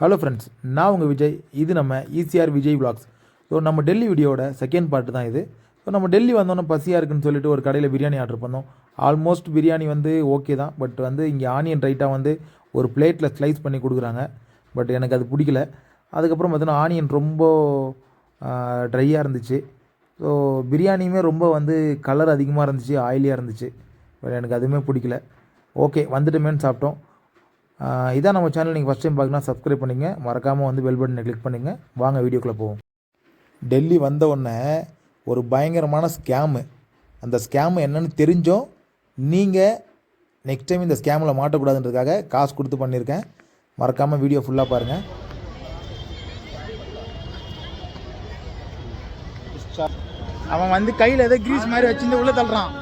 Hello friends நான் உங்கள் விஜய். இது நம்ம ஈசிஆர் விஜய் விளாக்ஸ் ஸோ நம்ம டெல்லி வீடியோட செகண்ட் பார்ட்டு தான் இது. ஸோ நம்ம டெல்லி வந்தோன்னே பசியாக இருக்குன்னு சொல்லிட்டு ஒரு கடையில் பிரியாணி ஆர்டர் பண்ணோம். ஆல்மோஸ்ட் பிரியாணி வந்து ஓகே தான். பட் வந்து இங்கே ஆனியன் ரைட்டாக வந்து ஒரு பிளேட்டில் ஸ்லைஸ் பண்ணி கொடுக்குறாங்க. பட் எனக்கு அது பிடிக்கல. அதுக்கப்புறம் பார்த்தீங்கன்னா ஆனியன் ரொம்ப ட்ரையாக இருந்துச்சு. ஸோ பிரியாணியுமே ரொம்ப வந்து கலர் அதிகமாக இருந்துச்சு ஆயிலியாக இருந்துச்சு. பட் எனக்கு அதுவுமே பிடிக்கல. ஓகே வந்துட்டுமேன்னு சாப்பிட்டோம். இதான் நம்ம சேனல் நீங்கள் ஃபஸ்ட் டைம் பார்க்கலாம் சப்ஸ்கிரைப் பண்ணிங்க. மறக்காமல் வந்து பெல் பட்டனை கிளிக் பண்ணுங்கள் வாங்க வீடியோக்குள்ளே போவோம். டெல்லி வந்த உடனே ஒரு பயங்கரமான ஸ்கேமு அந்த ஸ்கேமு என்னன்னு தெரிஞ்சோம் நீங்கள் நெக்ஸ்ட் டைம் இந்த ஸ்கேமில் மாட்டக்கூடாதுன்றதுக்காக காசு கொடுத்து பண்ணியிருக்கேன். மறக்காமல் வீடியோ ஃபுல்லாக பாருங்கள் அவன் வந்து கையில் ஏதோ கிரீஸ் மாதிரி வச்சுருந்து உள்ளே தள்ளுறான்.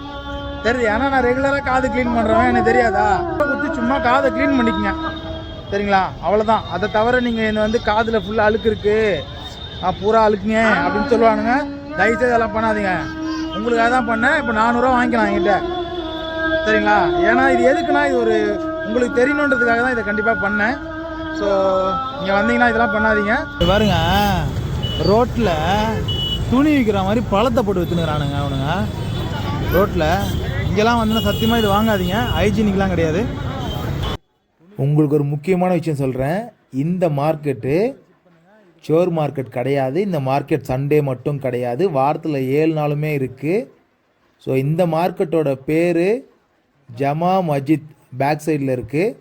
தெரியுது ஏன்னா நான் ரெகுலராக காது க்ளீன் பண்ணுறவன் எனக்கு தெரியாதா? சும்மா காதை க்ளீன் பண்ணிக்கங்க. சரிங்களா? அவ்வளோதான் அதை தவிர நீங்கள் என்னை வந்து காதில் ஃபுல்லாக அழுக்கு இருக்குது பூரா அழுக்குங்க அப்படின்னு சொல்லுவானுங்க. தயவுசெய்து அதெல்லாம் பண்ணாதீங்க. உங்களுக்காக தான் பண்ணேன். இப்போ நானூறுரூவா வாங்கிக்கலாம் என்கிட்ட. சரிங்களா? ஏன்னா இது எதுக்குன்னா இது ஒரு உங்களுக்கு தெரியணுன்றதுக்காக தான் இதை கண்டிப்பாக பண்ணேன். ஸோ நீங்கள் வந்தீங்கன்னா இதெல்லாம் பண்ணாதீங்க. பாருங்க. ரோட்டில் துணி விற்கிற மாதிரி பழத்தை போட்டு விற்றுனுக்குறானுங்க அவனுங்க. ரோட்டில் இங்கெல்லாம் வந்து சத்தியமாக இது வாங்காதீங்க. ஹைஜீனிக்லாம் கிடையாது. உங்களுக்கு ஒரு முக்கியமான விஷயம் சொல்கிறேன் இந்த மார்க்கெட்டு சோர் மார்க்கெட் கிடையாது. இந்த மார்க்கெட் சண்டே மட்டும் கிடையாது. வாரத்தில் ஏழு நாளுமே இருக்குது ஸோ இந்த மார்க்கெட்டோட பேர் ஜமா மஜித் பேக் சைடில் இருக்குது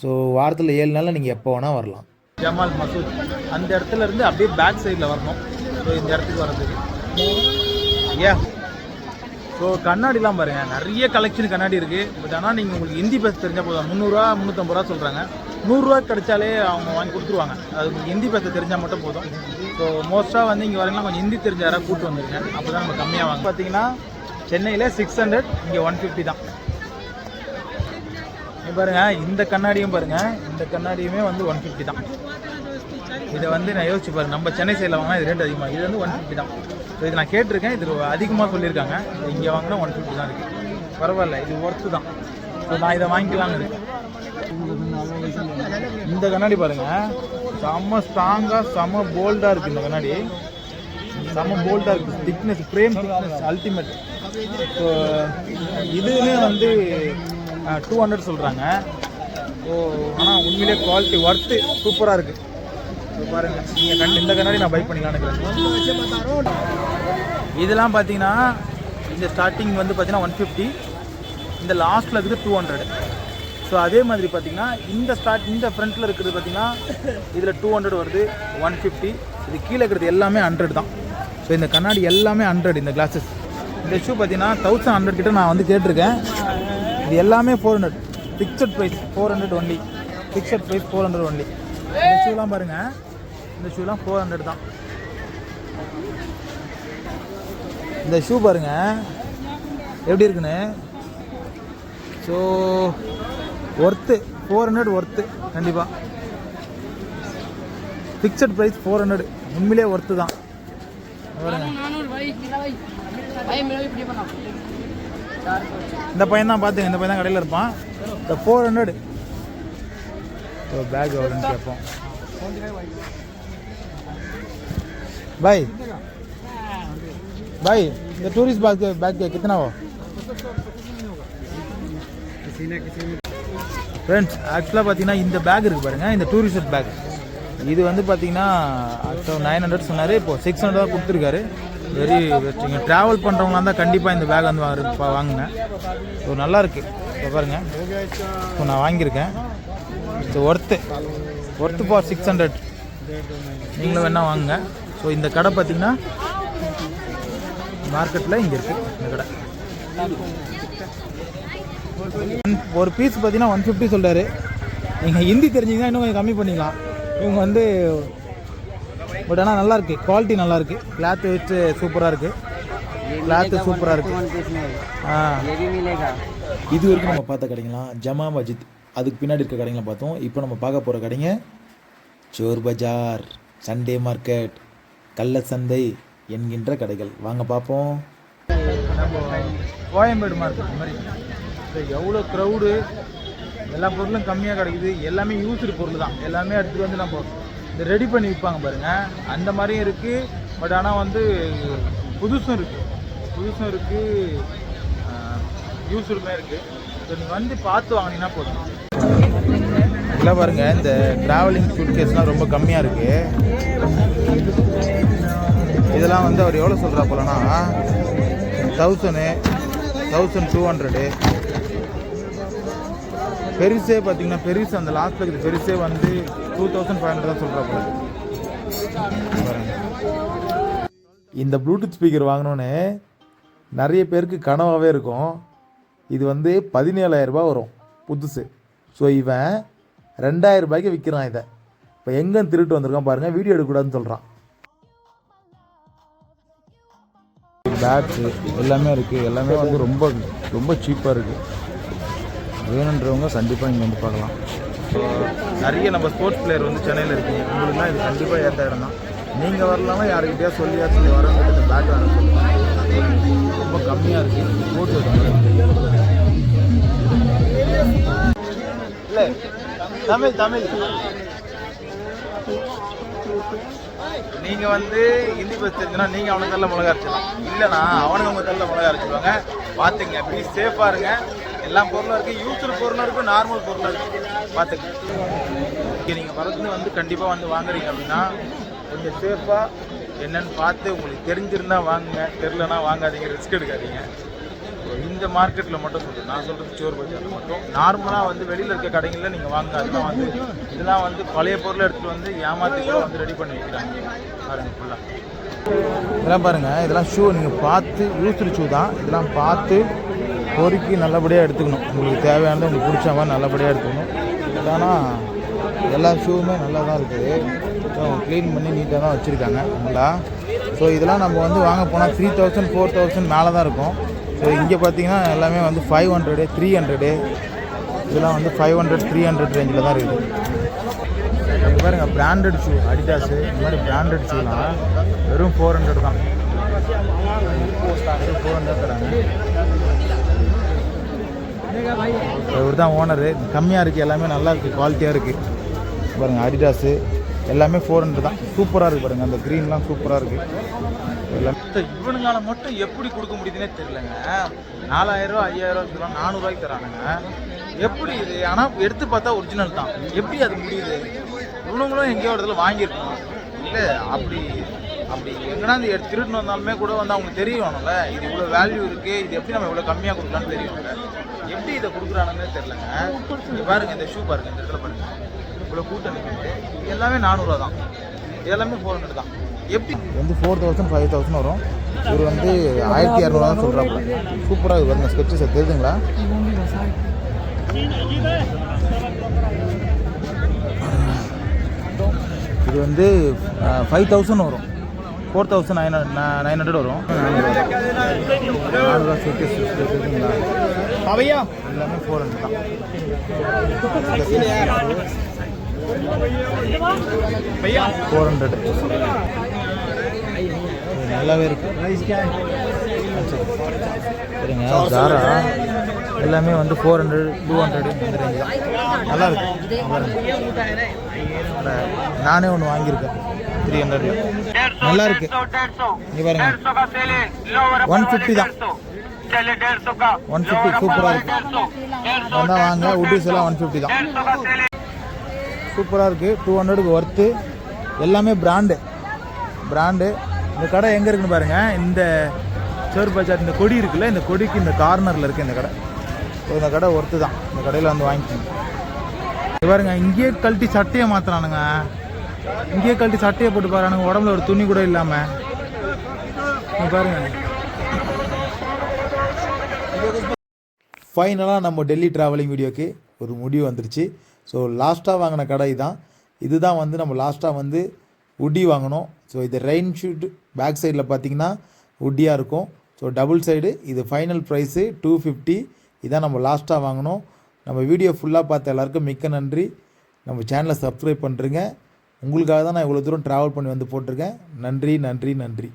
ஸோ வாரத்தில் ஏழு நாளில் நீங்கள் எப்போ வேணால் வரலாம். ஜமால் மசூத் அந்த இடத்துல இருந்து அப்படியே பேக் சைடில் வரணும். ஸோ இந்த இடத்துக்கு வர்றதுக்கு. ஏன் ஸோ கண்ணாடிலாம் பாருங்கள் நிறைய கலெக்ஷன் கண்ணாடி இருக்குது பட் ஆனால் நீங்கள் உங்களுக்கு ஹிந்தி பேச தெரிஞ்சால் போதும். முந்நூறுரூவா முந்நூற்றம்பது ரூபா சொல்கிறாங்க நூறுரூவா கிடைச்சாலே அவங்க வாங்கி கொடுத்துருவாங்க. அது உங்களுக்கு ஹிந்தி பேச தெரிஞ்சால் மட்டும் போதும். ஸோ மோஸ்ட்டாக வந்து இங்கே வரீங்கன்னா கொஞ்சம் ஹிந்தி தெரிஞ்ச யாராவது கூப்பிட்டு வந்துருங்க. அப்போ தான் நம்ம கம்மியாக வாங்க பார்த்தீங்கன்னா சென்னையில் சிக்ஸ் ஹண்ட்ரட் இங்கே ஒன் ஃபிஃப்டி தான். பாருங்கள் இந்த கண்ணாடியும் பாருங்கள் இந்த கண்ணாடியுமே வந்து ஒன் ஃபிஃப்டி தான். இதை வந்து நான் யோசிச்சு பாருங்கள் நம்ம சென்னை சைடில் வாங்கினா இது ரேட் அதிகமாக இது வந்து ஒன் ஃபிஃப்டி தான். ஸோ இது நான் கேட்டிருக்கேன். இது அதிகமாக சொல்லியிருக்காங்க. இங்கே வாங்கினா ஒன் ஃபிஃப்டி தான் இருக்குது பரவாயில்ல இது ஒர்த்து தான். ஸோ நான் இதை வாங்கிக்கலாம்னு இருக்கேன். இந்த கண்ணாடி பாருங்கள் செம்ம ஸ்ட்ராங்காக செம்ம போல்டாக இருக்குது இந்த கண்ணாடி. செம்ம போல்டாக இருக்குது thickness frame thickness ultimate so இதுவுமே வந்து டூ ஹண்ட்ரட் சொல்கிறாங்க ஸோ ஆனால் உண்மையிலே குவாலிட்டி ஒர்த்து சூப்பராக இருக்குது பாருங்கள் நீங்கள் இந்த கண்ணாடி நான் பை பண்ணிக்கலாம்னு நினைக்கிறேன் இதெல்லாம் பார்த்தீங்கன்னா இந்த ஸ்டார்டிங் வந்து பார்த்தீங்கன்னா ஒன் ஃபிஃப்டி இந்த லாஸ்ட்டில் இருக்குது டூ ஹண்ட்ரட் ஸோ அதே மாதிரி பார்த்தீங்கன்னா இந்த ஸ்டார்ட் இந்த ஃப்ரண்ட்டில் இருக்கிறது பார்த்தீங்கன்னா இதில் டூ ஹண்ட்ரட் வருது ஒன் ஃபிஃப்டி இது கீழே இருக்கிறது எல்லாமே ஹண்ட்ரட் தான். ஸோ இந்த கண்ணாடி எல்லாமே ஹண்ட்ரட் இந்த கிளாஸஸ் இந்த ஷூ பார்த்தீங்கன்னா தௌசண்ட் ஹண்ட்ரட் கிட்ட நான் வந்து கேட்டிருக்கேன். இது எல்லாமே four hundred fixed price four hundred only fixed price four hundred only இந்த ஷூலாம் பாருங்கள் இந்த ஷூலாம் ஃபோர் ஹண்ட்ரட் தான். இந்த ஷூ பாருங்க. எப்படி இருக்குன்னு? So worth four hundred worth கண்டிப்பாக ஃபிக்ஸட் ப்ரைஸ் ஃபோர் ஹண்ட்ரட் உண்மையிலே ஒர்த்து தான். இந்த பையன் தான் பார்த்துங்க இந்த பையன் தான் கடையில் இருப்பான். இந்த ஃபோர் ஹண்ட்ரட் பேக் எவ்வளோன்னு கேட்போம். பாய் भाई ये टूरिस्ट बैग बैग के कितना हो ஃப்ரெண்ட்ஸ் ஆக்சுவலாக பார்த்தீங்கன்னா இந்த பேக் இருக்குது பாருங்கள் இந்த டூரிஸ்ட் பேக் இது வந்து பார்த்தீங்கன்னா நைன் ஹண்ட்ரட் சொன்னார் இப்போ சிக்ஸ் ஹண்ட்ரட் தான் கொடுத்துருக்காரு வெரி நீங்கள் ட்ராவல் பண்ணுறவங்களாம் தான் கண்டிப்பாக இந்த பேக் வந்து வாங்க பா- வாங்குங்க ஸோ நல்லா இருக்கு இப்போ பாருங்கள் ஸோ நான் வாங்கியிருக்கேன் so worth worth for six hundred நீங்களும் வேணால் வாங்குங்க ஸோ இந்த கடை பார்த்தீங்கன்னா மார்க்கெட்டில் இங்கே இருக்குது இந்த கடை. ஒரு பீஸ் பார்த்தீங்கன்னா ஒன் ஃபிஃப்டி சொல்கிறாரு நீங்கள் ஹிந்தி தெரிஞ்சிங்கன்னா இன்னும் கொஞ்சம் கம்மி பண்ணிக்கலாம். இவங்க வந்து பட் ஆனால் நல்லாயிருக்கு குவாலிட்டி நல்லாயிருக்கு கிளாத்து வச்சு சூப்பராக இருக்குது கிளாத்து சூப்பராக இருக்குது ஆ இது வரைக்கும் நம்ம பார்த்த கடைங்களாம் ஜமா மஜித். அதுக்கு பின்னாடி இருக்க கடைங்களை பார்த்தோம். இப்போ நம்ம பார்க்க போகிற கடைங்க சோர் பஜார் சண்டே மார்க்கெட் கள்ளச்சந்தை சந்தை என்கின்ற கடைகள். வாங்க பார்ப்போம் கோயம்பேடு மார்க்கெட் மாதிரி. எவ்வளோ க்ரௌடு எல்லா பொருளும் கம்மியாக கிடைக்குது. எல்லாமே யூஸ்டு பொருள் தான். எல்லாமே எடுத்துகிட்டு வந்து நம்ம இந்த ரெடி பண்ணி விற்பாங்க பாருங்கள் அந்த மாதிரியும் இருக்குது பட் ஆனால் வந்து புதுசும் இருக்குது புதுசும் இருக்குது யூஸ்டுமே இருக்குது ஸோ நீங்கள் வந்து பார்த்து வாங்கினீங்கன்னா போதும். இல்லை பாருங்கள் இந்த ட்ராவலிங் சூட் கேஸ்லாம் ரொம்ப கம்மியாக இருக்குது இதெல்லாம் வந்து அவர் எவ்வளோ சொல்கிறா போலன்னா தௌசண்டு தௌசண்ட் டூ ஹண்ட்ரடு பெருசே பார்த்தீங்கன்னா பெருசு அந்த லாஸ்ட்டில் இருக்குது பெருசே வந்து டூ தௌசண்ட் ஃபைவ் ஹண்ட்ரட் தான் சொல்கிறா போல. இந்த ப்ளூடூத் ஸ்பீக்கர் வாங்கினோன்னே நிறைய பேருக்கு கனவாகவே இருக்கும். இது வந்து பதினேழாயிரரூபா வரும் புதுசு. ஸோ இவன் ரெண்டாயிரம் ரூபாய்க்கு விற்கிறான் இதை. இப்போ எங்கே திருட்டு வந்திருக்கான் பாருங்கள் வீடியோ எடுக்கக்கூடாதுன்னு சொல்கிறான் பேட்ஸு எல்லாமே இருக்குது எல்லாமே வந்து ரொம்ப ரொம்ப சீப்பாக இருக்குது வேணுன்றவங்க கண்டிப்பாக இங்கே வந்து பார்க்கலாம். நிறைய நம்ம ஸ்போர்ட்ஸ் பிளேயர் வந்து சென்னையில் இருக்கீங்க. உங்களுக்குலாம் இது கண்டிப்பாக ஏற்ற இடம் தான் நீங்கள் வரலாமா யாருக்கிட்டயா சொல்லியா சொல்லி வரவங்க இந்த பேக் வேணும் ரொம்ப கம்மியாக இருக்குது போட்டு இல்லை தமிழ் தமிழ். நீங்க வந்து ஹிந்தி பஸ் தெரிஞ்சுனா நீங்க அவனுக்கு நல்ல மிளகா அரைச்சிடலாம். இல்லைனா அவனுக்கு உங்க நல்ல மிளகா அரைச்சிடுவாங்க. பாத்துங்க ப்ளீஸ் சேஃபா இருங்க. எல்லா பொருளும் இருக்கு. யூஸ்ஃபுல் பொருளும் இருக்கு நார்மல் பொருளும் இருக்கு. பாத்துங்க. இங்கே நீங்க வரது வந்து கண்டிப்பா வந்து வாங்குறீங்க அப்படின்னா கொஞ்சம் சேஃபா என்னன்னு பார்த்து உங்களுக்கு தெரிஞ்சிருந்தா வாங்குங்க. தெரிலனா வாங்காதீங்க. ரிஸ்க் எடுக்காதீங்க. இந்த மார்க்கெட்டில் மட்டும் சொல்றேன். நான் சொல்கிறது சோர் பஜாரில் மட்டும். நார்மலாக வந்து வெளியில் இருக்க கடைகளில் நீங்கள் வாங்க அதெல்லாம் வந்து இதெல்லாம் வந்து பழைய பொருளை எடுத்துகிட்டு வந்து ஏமாத்தி கூட வந்து ரெடி பண்ணி வைக்கிறாங்க. பாருங்க ஃபுல்லாக இதெல்லாம் பாருங்கள் இதெல்லாம் ஷூ நீங்கள் பார்த்து யூஸ்டு ஷூ தான். இதெல்லாம் பார்த்து பொறுக்கி நல்லபடியாக எடுத்துக்கணும். உங்களுக்கு தேவையானது உங்களுக்கு பிடிச்ச மாதிரி நல்லபடியாக எடுத்துக்கணும். இல்லைனா எல்லா ஷூவுமே நல்லா தான் இருக்குது. ஸோ க்ளீன் பண்ணி நீட்டாக தான் வச்சுருக்காங்க. நல்லா. ஸோ இதெல்லாம் நம்ம வந்து வாங்க போனால் த்ரீ தௌசண்ட் ஃபோர் தௌசண்ட் மேலே தான் இருக்கும். ஸோ இங்கே பார்த்தீங்கன்னா எல்லாமே வந்து ஃபைவ் ஹண்ட்ரடு த்ரீ ஹண்ட்ரடு இதெல்லாம் வந்து ஃபைவ் ஹண்ட்ரட் த்ரீ ஹண்ட்ரட் ரேஞ்சில் தான் இருக்குது இப்போ பாருங்க பிராண்டட் ஷூ அடிடாஸு இந்த மாதிரி பிராண்டட் ஷூலாம் வெறும் ஃபோர் ஹண்ட்ரட் தான். ஃபோர் ஹண்ட்ரட் தராங்க. இவர் தான் ஓனரு கம்மியாக இருக்குது எல்லாமே நல்லா இருக்குது குவாலிட்டியாக இருக்குது பாருங்கள் அடிடாஸு எல்லாமே ஃபோர் ஹண்ட்ரட் தான். சூப்பராக இருக்குது பாருங்கள் அந்த க்ரீன்லாம் சூப்பராக இருக்குது எல்லாம் இவனுங்களால மட்டும் எப்படி கொடுக்க முடியுதுன்னே தெரியலங்க. நாலாயிரம் ரூபா ஐயாயிரம் ரூபா நானூறுரூவாய்க்கு தரானுங்க. எப்படி இது? ஆனால் எடுத்து பார்த்தா ஒரிஜினல் தான். எப்படி அது முடியுது? இவனுங்களும் எங்கேயோ ஒரு இடத்துல வாங்கியிருக்கணும் இல்லை அப்படி அப்படி எங்கன்னா இந்த எடுத்து திருட்டு வந்தாலுமே கூட வந்து அவங்களுக்கு தெரியணும்ல இது இவ்வளோ வேல்யூ இருக்குது இது எப்படி நம்ம இவ்வளோ கம்மியாக கொடுக்கலாம்னு தெரியும்ல. எப்படி இதை கொடுக்குறானுங்கன்னு தெரிலங்க பாருங்க இந்த ஷூ பாருங்க இந்த இடத்துல பாருங்க. இவ்வளோ கூட்டம் எல்லாமே நானூறுரூவா தான். எல்லாமே ஃபோர் ஹண்ட்ரட் தான். எப்படி? வந்து ஃபோர் தௌசண்ட் ஃபைவ் தௌசண்ட் வரும். இவர் வந்து ஆயிரத்தி இரநூறுவா தான் சொல்கிறாப்புல சூப்பராக இது பாருங்க ஸ்கெட்சஸ் தெரியுதுங்களா? இது வந்து ஃபைவ் தௌசண்ட் வரும். Four thousand nine nine hundred வரும். நானூறுவா ஸ்கெட்சஸ் தெரியுதுங்களா? பவையா? எல்லாமே ஃபோர் ஹண்ட்ரட் தான். ஃபோர் ஹண்ட்ரட் நல்லாவே இருக்கு. சரிங்க. ஜாரா எல்லாமே வந்து ஃபோர் ஹண்ட்ரட் டூ ஹண்ட்ரட் இந்த ரேஞ்ச் தான் நல்லா இருக்கு. நானே ஒன்று வாங்கியிருக்கேன். த்ரீ ஹண்ட்ரட் நல்லா இருக்கு. இங்கே பாருங்க. ஒன் ஃபிஃப்டி தான். ஒன் ஃபிஃப்டி சூப்பராக இருக்கு. வந்தால் வாங்க. உட்டிஸ் எல்லாம் ஒன் ஃபிஃப்டி தான். சூப்பராக இருக்குது டூ ஹண்ட்ரடுக்கு ஒர்த்து எல்லாமே பிராண்டு பிராண்டு இந்த கடை எங்கே இருக்குன்னு பாருங்கள் இந்த சோறு பஜார் இந்த கொடி இருக்குல்ல இந்த கொடிக்கு இந்த கார்னரில் இருக்குது இந்த கடை. இந்த கடை ஒர்த்து தான். இந்த கடையில் வந்து வாங்கிக்கோங்க. பாருங்க இங்கேயே கழட்டி சட்டையை மாற்றுறானுங்க இங்கேயே கழட்டி சட்டையை போட்டு பாருங்க உடம்புல ஒரு துணி கூட இல்லாமல் பாருங்க. ஃபைனலாக நம்ம டெல்லி ட்ராவலிங் வீடியோக்கு ஒரு முடிவு வந்துருச்சு. ஸோ லாஸ்ட்டாக வாங்கின கடை தான் இதுதான் வந்து நம்ம லாஸ்ட்டாக வந்து உட்டி வாங்கினோம் ஸோ இது ரெயின் ஷூட் பேக் சைடில் பார்த்தீங்கன்னா உட்டியாக இருக்கும். ஸோ டபுள் சைடு இது ஃபைனல் ப்ரைஸு டூ ஃபிஃப்டி இதான் நம்ம லாஸ்ட்டாக வாங்கினோம் நம்ம வீடியோ ஃபுல்லாக பார்த்த எல்லாருக்கும் மிக்க நன்றி. நம்ம சேனலை சப்ஸ்கிரைப் பண்ணுறேங்க உங்களுக்காக தான் நான் இவ்வளோ தூரம் ட்ராவல் பண்ணி வந்து போட்டிருக்கேன். நன்றி நன்றி நன்றி.